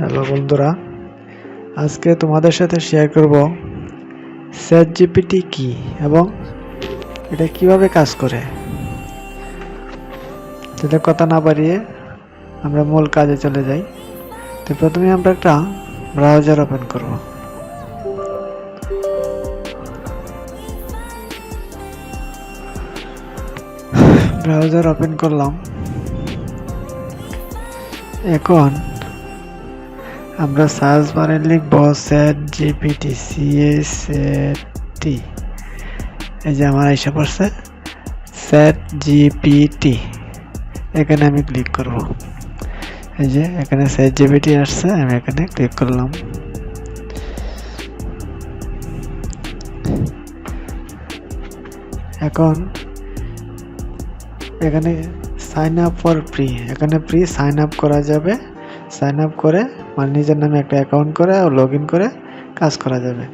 Hello বন্ধুরা, আজকে তোমাদের সাথে শেয়ার করব স্যাট জিপিটি কি এবং এটা কীভাবে কাজ করে। তাদের কথা না বাড়িয়ে আমরা মূল কাজে চলে যাই, তো প্রথমে আমরা একটা ব্রাউজার ওপেন করব। ব্রাউজার ওপেন করলাম। এখন আমরা সার্চ বারে লিখব স্যাট জিপিটি সিএসটি এই যে আমার এসে পড়ছে স্যাট জিপিটি এখানে আমি ক্লিক করব। এই যে এখানে স্যাট জিপিটি আসছে, আমি এখানে ক্লিক করলাম। এখন এখানে সাইন আপ ফর ফ্রি এখানে ফ্রি সাইন আপ করা যাবে। সাইন আপ করে মানে নিজের নামে একটা অ্যাকাউন্ট করে লগ ইন করে কাজ করা যাবে।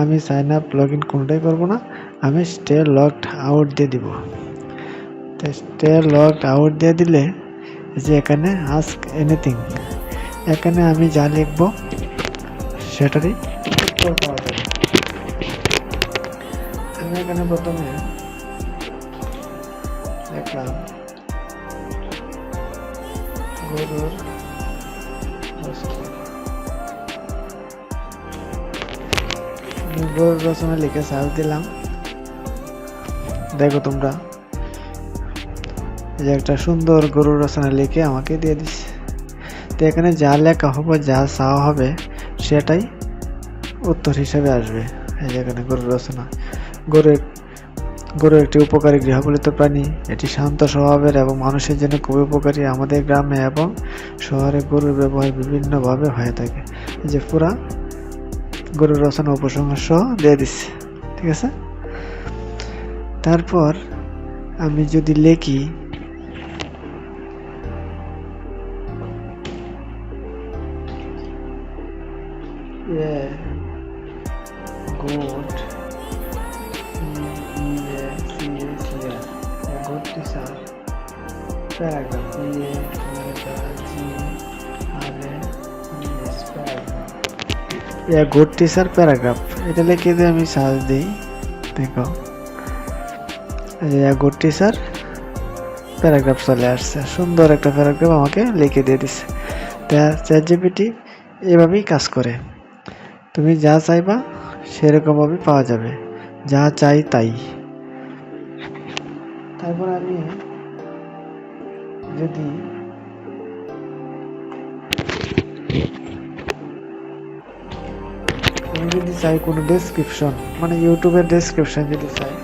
আমি সাইন আপ লগ ইন কোনোটাই করব না। আমি স্টে লগড আউট দিয়ে দিব। তো স্টে লগড আউট দিয়ে দিলে যে এখানে আস্ক এনিথিং এখানে আমি যা লিখব সেটারই উত্তর পাওয়া যাবে। আমি এখানে প্রথমে লিখলাম গরুর গরুর রচনা লিখে সার্চ দিলাম দেখো তোমরা যে একটা সুন্দর গরুর রচনা লিখে আমাকে দিয়ে দিচ্ছে তো এখানে যা লেখা হবে যা চাওয়া হবে সেটাই উত্তর হিসেবে আসবে এই যে এখানে গরুর রচনা গরু গরু একটি উপকারী গৃহপালিত প্রাণী, এটি শান্ত স্বভাবের এবং মানুষের জন্য খুবই উপকারী আমাদের গ্রামে এবং শহরে গরুর ব্যবহার বিভিন্নভাবে হয়ে থাকে যে পুরা গরুর রচনা উপসংহার সহ দিয়ে দিচ্ছে, ঠিক আছে তারপর আমি যদি লেখি Yeah. Good. good paragraph E A G R A S paragraph এ গুড টিচার প্যারাগ্রাফ এটা লিখে দিয়ে আমি সার্চ দিই দেখো এই গুড টিচার প্যারাগ্রাফ চলে আসছে সুন্দর একটা প্যারাগ্রাফ আমাকে লিখে দিয়ে দিচ্ছে তা চ্যাট জিপিটি এভাবেই কাজ করে তুমি যা চাইবা সেরকমভাবে পাওয়া যাবে যা চাই তাই তারপর আমি যদি আমি যদি চাই কোনো ডেসক্রিপশন মানে ইউটিউবের ডেসক্রিপশন যদি চাই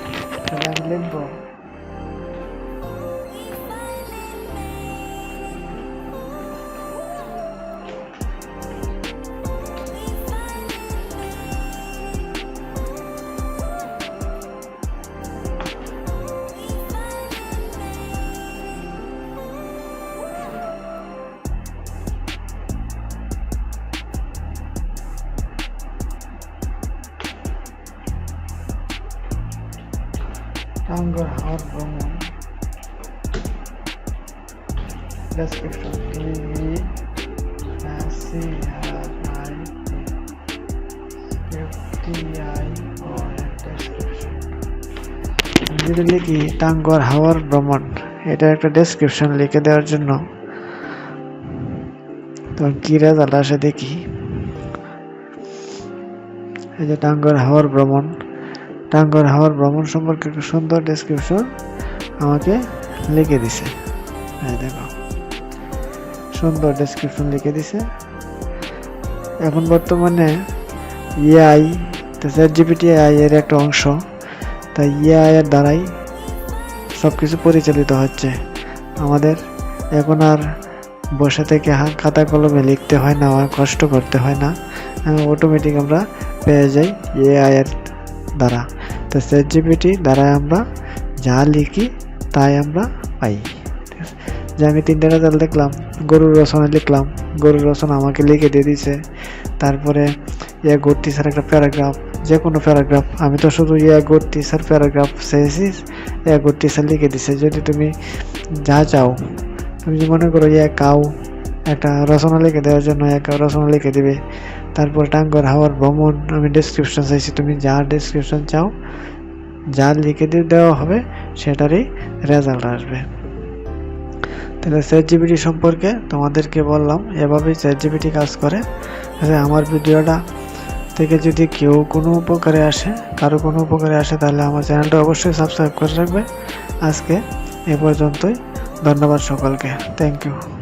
তাহলে আমি লিখব টাঙ্গর হাওয়ার ভ্রমণ description TV C R I T I description যদি লিখি টাঙ্গর হাওয়ার ভ্রমণ এটা একটা ডেসক্রিপশন লিখে দেওয়ার জন্য। তো কি আসে দেখি? এই যে টাঙ্গর হাওয়ার ভ্রমণ টাঙ্গর হাওয়ার ভ্রমণ সম্পর্কে একটা সুন্দর ডেসক্রিপশন আমাকে লিখে দিছে। হ্যাঁ দেখো। সুন্দর ডেসক্রিপশন লিখে দিছে। এখন বর্তমানে ইআই তো চ্যাট জিপিটি আই এর একটা অংশ। তাই ইআই এর দ্বারাই সব কিছু পরিচালিত হচ্ছে। আমাদের এখন আর বসে থেকে খাতা কলমে লিখতে হয় না আর কষ্ট করতে হয় না। অটোমেটিক আমরা পেয়ে যাই এআই এর দ্বারা। তো চ্যাট জিপিটি দ্বারা আমরা যা লিখি, তাই আমরা পাই। ঠিক আছে? যে আমি তিনটে রেজাল্ট দেখলাম, গরুর রচনা লিখলাম, গরুর রচনা আমাকে লিখে দিয়ে দিছে। তারপরে ইয়া গুড স্যার একটা প্যারাগ্রাফ যে কোনো প্যারাগ্রাফ আমি তো শুধু ইয়া গুড স্যার প্যারাগ্রাফ চেয়েছি, ইয়া গুড টিচার লিখে দিছে। যদি তুমি যা চাও, তুমি যদি মনে করো ইয়া কাউ একটা রচনা লিখে দেওয়ার জন্য এক রচনা লিখে দিবে। তারপর টাঙ্গর হাওয়ার ভ্রমণ, আমি ডেসক্রিপশন চাইছি, তুমি যা ডেসক্রিপশন চাও, যা লিখে দিয়ে দেওয়া হবে, সেটারই রেজাল্ট আসবে। তাহলে চ্যাট জিবিটি সম্পর্কে তোমাদেরকে বললাম, এভাবেই চ্যাট জিবিটি কাজ করে। যে আমার ভিডিওটা থেকে যদি কেউ কোনো উপকারে আসে, কারও কোনো উপকারে আসে, তাহলে আমার চ্যানেলটা অবশ্যই সাবস্ক্রাইব করে রাখবে। আজকে এ পর্যন্তই, ধন্যবাদ সকলকে। Thank you